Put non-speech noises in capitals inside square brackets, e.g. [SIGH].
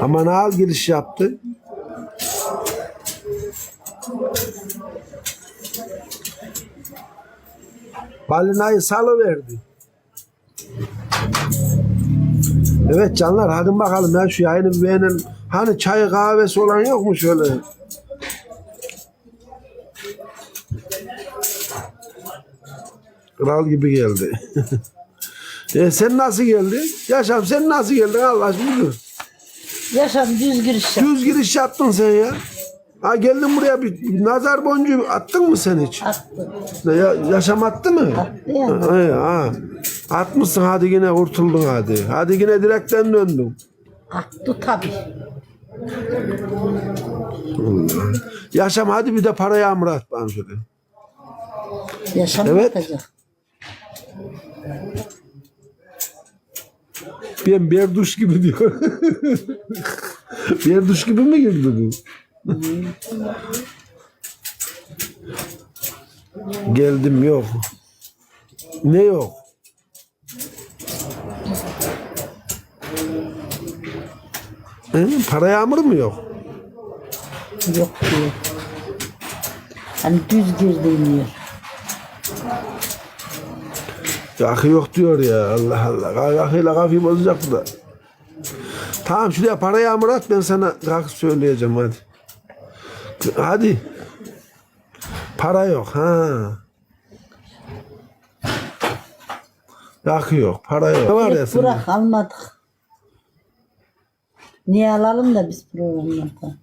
Aman al giriş yaptı. Balinayı salıverdi. Evet canlar hadi bakalım ya şu yayını bir beğenelim. Hani çay kahvesi olan yok mu şöyle? Kral gibi geldi. [LAUGHS] e sen nasıl geldin? Yaşam sen nasıl geldin Allah aşkına? Yaşam düz giriş yap. Düz giriş yaptın sen ya. Ha geldin buraya bir, nazar boncuğu attın mı sen hiç? Attı. Ne, Ya, yaşam attı mı? Attı ya. Ha, ha. Atmışsın hadi yine kurtuldun hadi. Hadi yine direkten döndün. Attı tabii. Allah. Yaşam hadi bir de para yağmuru at bana şöyle. Yaşam Evet. atacak. Ben berduş gibi diyor. berduş gibi mi girdi bu? Geldim yok. Ne yok? He, para yağmuru mu yok? Yok diyor. Hani düz girdiğin yer. Yakı yok diyor ya Allah Allah. Yakıyla kafayı bozacak bu da. Tamam şuraya para yağmuru at ben sana kalk söyleyeceğim hadi. Hadi. Para yok ha. Yakı yok, para yok. Ne var ya senin? bırak almadık. Niye alalım da biz programlarda?